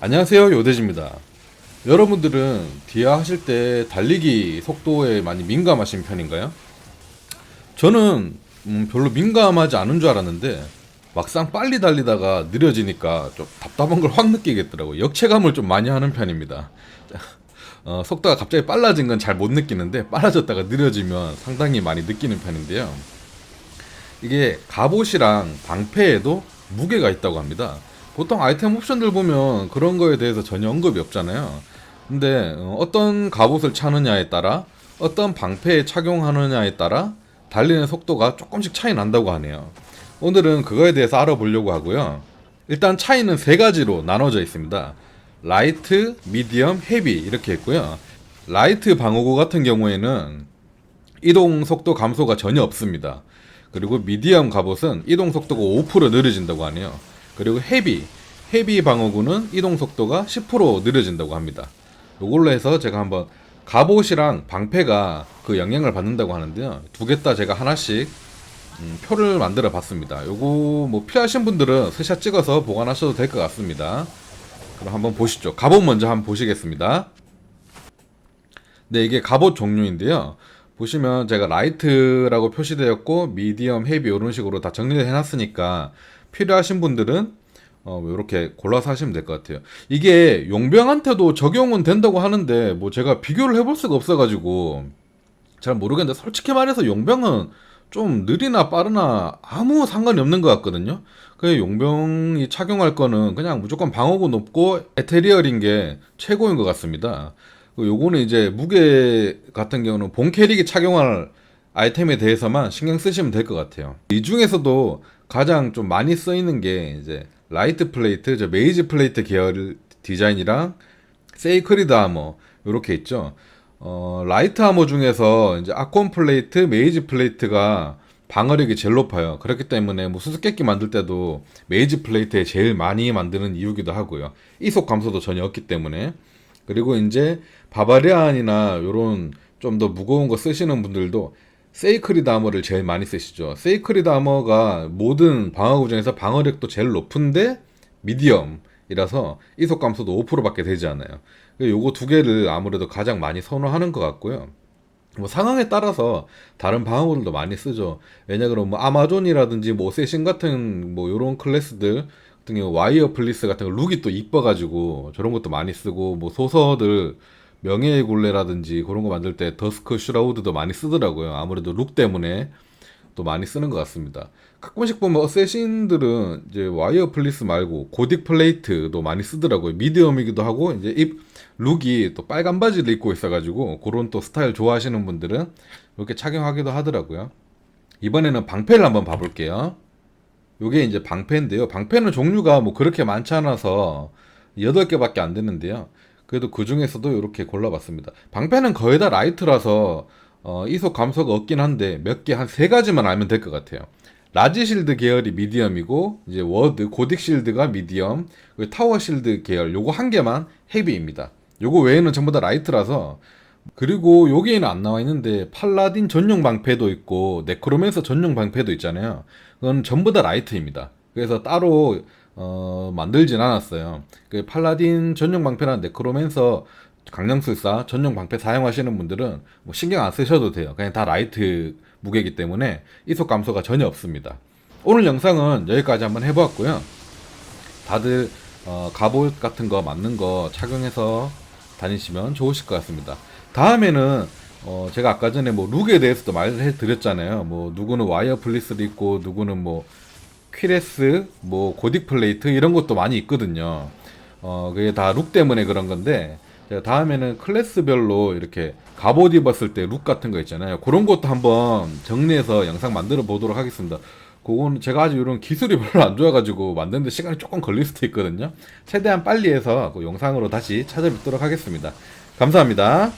안녕하세요 요대지입니다 여러분들은 디아 하실 때 달리기 속도에 많이 민감하신 편인가요? 저는 음, 별로 민감하지 않은 줄 알았는데 막상 빨리 달리다가 느려지니까 좀 답답한 걸 확 느끼겠더라고요 역체감을 좀 많이 하는 편입니다 어, 속도가 갑자기 빨라진 건 잘 못 느끼는데 빨라졌다가 느려지면 상당히 많이 느끼는 편인데요 이게 갑옷이랑 방패에도 무게가 있다고 합니다. 보통 아이템 옵션들 보면 그런 거에 대해서 전혀 언급이 없잖아요. 근데 어, 어떤 갑옷을 차느냐에 따라 어떤 방패에 착용하느냐에 따라 달리는 속도가 조금씩 차이 난다고 하네요. 오늘은 그거에 대해서 알아보려고 하고요. 일단 차이는 세 가지로 나눠져 있습니다. 라이트, 미디엄, 헤비 이렇게 있고요. 라이트 방어구 같은 경우에는 이동 속도 감소가 전혀 없습니다. 그리고 미디엄 갑옷은 이동 속도가 5% 느려진다고 하네요. 그리고 헤비, 헤비 방어구는 이동 속도가 10% 느려진다고 합니다. 이걸로 해서 제가 한번 갑옷이랑 방패가 그 영향을 받는다고 하는데요. 두 개 다 제가 하나씩 음, 표를 만들어 봤습니다. 요거 뭐 필요하신 분들은 스샷 찍어서 보관하셔도 될 것 같습니다. 그럼 한번 보시죠. 갑옷 먼저 한번 보시겠습니다. 네, 이게 갑옷 종류인데요. 보시면 제가 라이트라고 표시되었고 미디엄, 헤비 이런 식으로 다 정리를 해놨으니까 필요하신 분들은 어, 이렇게 골라서 하시면 될 것 같아요. 이게 용병한테도 적용은 된다고 하는데 뭐 제가 비교를 해볼 수가 없어가지고 잘 모르겠는데 솔직히 말해서 용병은 좀 느리나 빠르나 아무 상관이 없는 것 같거든요. 그 용병이 착용할 거는 그냥 무조건 방어구 높고 에테리얼인 게 최고인 것 같습니다. 그 요거는 이제 무게 같은 경우는 본 캐릭이 착용할 아이템에 대해서만 신경 쓰시면 될 것 같아요. 이 중에서도 가장 좀 많이 쓰이는 게 이제 라이트 플레이트, 저 메이지 플레이트 계열 디자인이랑 세이크리드 아머 이렇게 있죠. 어, 라이트 아머 중에서 이제 아콘 플레이트, 메이지 플레이트가 방어력이 제일 높아요. 그렇기 때문에 뭐 수수께끼 만들 때도 메이지 플레이트에 제일 많이 만드는 이유기도 하고요. 이속 감소도 전혀 없기 때문에. 그리고 이제 바바리안이나 요런 좀 더 무거운 거 쓰시는 분들도 세이크리드 아머를 제일 많이 쓰시죠. 세이크리드 아머가 모든 방어구 중에서 방어력도 제일 높은데 미디엄이라서 이속 감소도 5%밖에 되지 않아요. 요거 두 개를 아무래도 가장 많이 선호하는 것 같고요. 뭐 상황에 따라서 다른 방어구들도 많이 쓰죠. 왜냐 그러면 뭐 아마존이라든지 뭐 세신 같은 뭐 요런 클래스들 같은 경우 와이어 플리스 같은 거 룩이 또 이뻐가지고 저런 것도 많이 쓰고 뭐 소서들 명예의 굴레라든지 그런 거 만들 때 더스크 슈라우드도 많이 쓰더라고요. 아무래도 룩 때문에 또 많이 쓰는 것 같습니다. 가끔씩 보면 어쌔신들은 이제 와이어 플리스 말고 고딕 플레이트도 많이 쓰더라고요. 미디엄이기도 하고 이제 입 룩이 또 빨간 바지를 입고 있어가지고 그런 또 스타일 좋아하시는 분들은 이렇게 착용하기도 하더라고요. 이번에는 방패를 한번 봐볼게요. 요게 이제 방패인데요. 방패는 종류가 뭐 그렇게 많지 않아서 8개밖에 안 되는데요. 그래도 그 중에서도 이렇게 골라봤습니다. 방패는 거의 다 라이트라서 어, 이속 감소가 없긴 한데 몇 개 한 세 가지만 알면 될 것 같아요. 라지 실드 계열이 미디엄이고 이제 워드 고딕 실드가 미디엄 그리고 타워 실드 계열 요거 한 개만 헤비입니다. 요거 외에는 전부 다 라이트라서 그리고 여기에는 안 나와 있는데 팔라딘 전용 방패도 있고 네크로맨서 전용 방패도 있잖아요. 그건 전부 다 라이트입니다. 그래서 따로 어, 만들진 않았어요. 그 팔라딘 전용 방패나 네크로맨서 강령술사 전용 방패 사용하시는 분들은 뭐 신경 안 쓰셔도 돼요. 그냥 다 라이트 무게이기 때문에 이속 감소가 전혀 없습니다. 오늘 영상은 여기까지 한번 해보았고요. 다들 어, 갑옷 같은 거 맞는 거 착용해서 다니시면 좋으실 것 같습니다. 다음에는 어, 제가 아까 전에 뭐 룩에 대해서도 말을 해드렸잖아요. 뭐 누구는 와이어 플리스도 있고 누구는 뭐 퀴레스, 뭐 고딕 플레이트 이런 것도 많이 있거든요. 어, 그게 다 룩 때문에 그런 건데 제가 다음에는 클래스별로 이렇게 갑옷 입었을 때 룩 같은 거 있잖아요. 그런 것도 한번 정리해서 영상 만들어 보도록 하겠습니다. 그거는 제가 아직 이런 기술이 별로 안 좋아가지고 만드는데 시간이 조금 걸릴 수도 있거든요. 최대한 빨리 해서 그 영상으로 다시 찾아뵙도록 하겠습니다. 감사합니다.